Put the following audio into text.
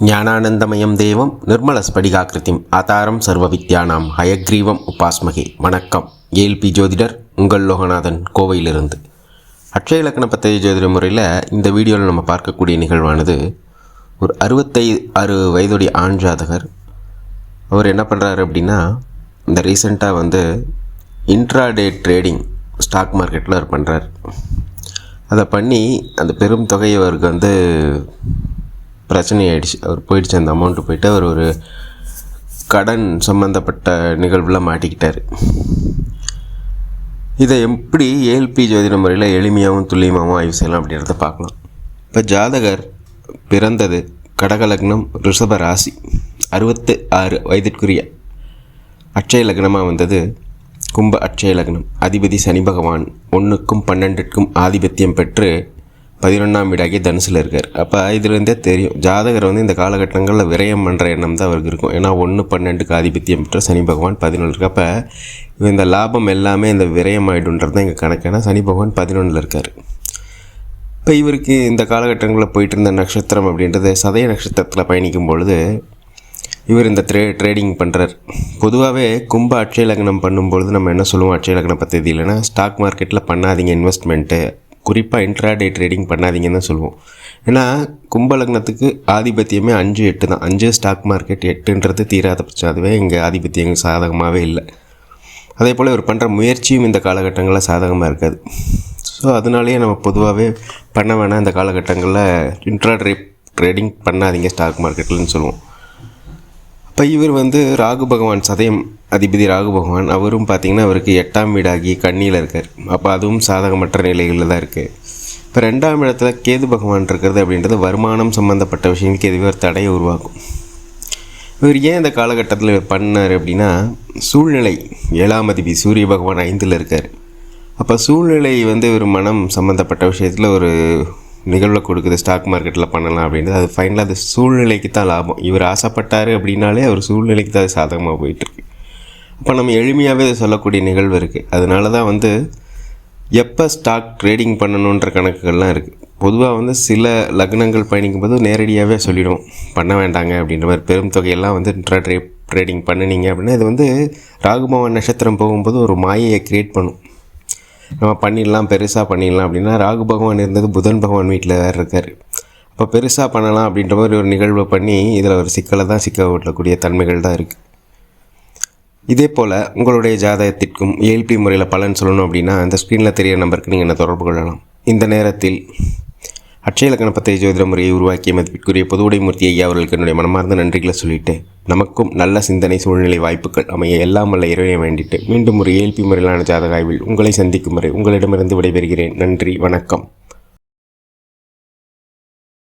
ஞானானந்தமயம் தேவம் நிர்மலஸ்படிகாக்கிருத்திம் ஆதாரம் சர்வ வித்யானாம் ஹயக்ரீவம் உபாஸ்மகே. வணக்கம். ஏல்பி ஜோதிடர் உங்கள் லோகநாதன் கோவையிலிருந்து. அட்சய இலக்கண பத்தய ஜோதிட முறையில் இந்த வீடியோவில் நம்ம பார்க்கக்கூடிய நிகழ்வானது ஒரு அறுபத்தை ஆறு வயதுடைய ஆண் ஜாதகர் அவர் என்ன பண்ணுறாரு அப்படின்னா இந்த ரீசெண்டாக வந்து இன்ட்ராடே ட்ரேடிங் ஸ்டாக் மார்க்கெட்டில் அவர் பண்ணுறார் அதை பண்ணி அந்த பெரும் தொகை அவருக்கு வந்து பிரச்சனை ஆயிடுச்சு அவர் போயிடுச்சு. அந்த அமௌண்ட்டு போயிட்டு அவர் ஒரு கடன் சம்மந்தப்பட்ட நிகழ்வில் மாட்டிக்கிட்டார். இதை எப்படி ஏஎல்பி ஜோதிட முறையில் எளிமையாகவும் துல்லியமாகவும் ஆய்வு செய்யலாம் அப்படின்றத பார்க்கலாம். இப்போ ஜாதகர் பிறந்தது கடகலக்னம் ரிஷப ராசி. அறுபத்து ஆறு வயதிற்குரிய அட்சய லக்னமாக வந்தது. கும்ப அட்சய லக்னம். அதிபதி சனி பகவான் ஒன்றுக்கும் பன்னெண்டுக்கும் ஆதிபத்தியம் பெற்று பதினொன்றாம் வீடாகி தனுசில் இருக்கார். அப்போ இதுலேருந்தே தெரியும் ஜாதகர் வந்து இந்த காலகட்டங்களில் விரயம் பண்ணுற எண்ணம் தான் அவருக்கு இருக்கும். ஏன்னா ஒன்று பன்னெண்டுக்கு ஆதிபத்தியம் பெற்ற சனி பகவான் பதினொன்று இருக்கு அப்போ இந்த லாபம் எல்லாமே இந்த விரயம் ஆகிடுன்றது தான் எங்கள் கணக்கு. ஏன்னா சனி பகவான் பதினொன்றில் இருக்கார். இப்போ இவருக்கு இந்த காலகட்டங்களில் போயிட்டு இருந்த நட்சத்திரம் அப்படின்றது சதய நட்சத்திரத்தில் பயணிக்கும் பொழுது இவர் இந்த ட்ரே ட்ரேடிங் பண்ணுறார் பொதுவாகவே கும்ப அட்சய லக்னம் பண்ணும்பொழுது நம்ம என்ன சொல்லுவோம்? அட்சய லக்னம் பற்றி இல்லைன்னா ஸ்டாக் மார்க்கெட்டில் பண்ணாதீங்க இன்வெஸ்ட்மெண்ட்டு குறிப்பாக இன்ட்ராடே ட்ரேடிங் பண்ணாதீங்கன்னு தான் சொல்லுவோம். ஏன்னா கும்பலக்னத்துக்கு ஆதிபத்தியமே அஞ்சு எட்டு தான். அஞ்சு ஸ்டாக் மார்க்கெட் எட்டுன்றது தீராத பட்சம் அதுவே இங்கே ஆதிபத்தியம் சாதகமாகவே இல்லை. அதே போல் இவர் பண்ணுற முயற்சியும் இந்த காலகட்டங்களில் சாதகமாக இருக்காது. ஸோ அதனாலேயே நம்ம பொதுவாகவே பண்ண வேணாம் இந்த காலகட்டங்களில் இன்ட்ராடே ட்ரேடிங் பண்ணாதீங்க ஸ்டாக் மார்க்கெட்லன்னு சொல்லுவோம். இப்போ இவர் வந்து ராகு பகவான் சதயம் அதிபதி ராகு பகவான். அவரும் பார்த்திங்கன்னா அவருக்கு எட்டாம் வீடாகி கண்ணியில் இருக்கார். அப்போ அதுவும் சாதகமற்ற நிலைகளில் தான் இருக்குது இப்போ ரெண்டாம் இடத்துல கேது பகவான் இருக்கிறது அப்படின்றது வருமானம் சம்மந்தப்பட்ட விஷயங்களுக்கு எதுவே ஒரு தடையை உருவாக்கும். இவர் ஏன் இந்த காலகட்டத்தில் இவர் பண்ணார் அப்படின்னா சூழ்நிலை. ஏழாம் அதிபதி சூரிய பகவான் ஐந்தில் இருக்கார். அப்போ சூழ்நிலை வந்து ஒரு மனம் சம்மந்தப்பட்ட விஷயத்தில் ஒரு நிகழ்வை கொடுக்குது ஸ்டாக் மார்க்கெட்டில் பண்ணலாம் அப்படின்றது அது ஃபைனலாக அது சூழ்நிலைக்கு தான் லாபம். இவர் ஆசைப்பட்டார் அப்படின்னாலே அவர் சூழ்நிலைக்கு தான் அது சாதகமாக போயிட்டுருக்கு. அப்போ நம்ம எளிமையாகவே சொல்லக்கூடிய நிகழ்வு இருக்குது அதனால தான் வந்து எப்போ ஸ்டாக் ட்ரேடிங் பண்ணணுன்ற கணக்குகள்லாம் இருக்குது பொதுவாக வந்து சில லக்னங்கள் பயணிக்கும் போது நேரடியாகவே சொல்லிடும் பண்ண வேண்டாங்க அப்படின்ற மாதிரி. பெரும் தொகையெல்லாம் வந்து இன்ட்ரா ட்ரே ட்ரேடிங் பண்ணினீங்க அப்படின்னா இது வந்து ராகுபவன் நட்சத்திரம் போகும்போது ஒரு மாயையை க்ரியேட் பண்ணும். நம்ம பண்ணிடலாம் பெருசாக பண்ணிடலாம் அப்படின்னா ராகு பகவான் இருந்தது புதன் பகவான் வீட்டில் வேறு இருக்கார். அப்போ பெருசாக பண்ணலாம் அப்படின்ற மாதிரி ஒரு நிகழ்வை பண்ணி இதில் ஒரு சிக்கலை தான் சிக்க விடக்கூடிய தன்மைகள் தான் இருக்குது இதே போல் உங்களுடைய ஜாதகத்திற்கும் ஏல்பி முறையில் பலன் சொல்லணும் அப்படின்னா அந்த ஸ்க்ரீனில் தெரிய நம்பருக்கு நீங்கள் என்ன தொடர்பு கொள்ளலாம். இந்த நேரத்தில் அட்சயலக்கண பத்திரை ஜோதிட முறையை உருவாக்கிய மதிப்பிற்குரிய பொதுவுடைமூர்த்தி ஐயா அவர்களுக்கு என்னுடைய மனமார்ந்த நன்றிகளை சொல்லிட்டு நமக்கும் நல்ல சிந்தனை சூழ்நிலை வாய்ப்புகள் அமைய எல்லாம் வல்ல இறைவனை வேண்டிட்டு மீண்டும் ஒரு ஏல்பி முறையிலான ஜாதக ஆய்வில் உங்களை சந்திக்கும் முறை உங்களிடமிருந்து விடைபெறுகிறேன். நன்றி வணக்கம்.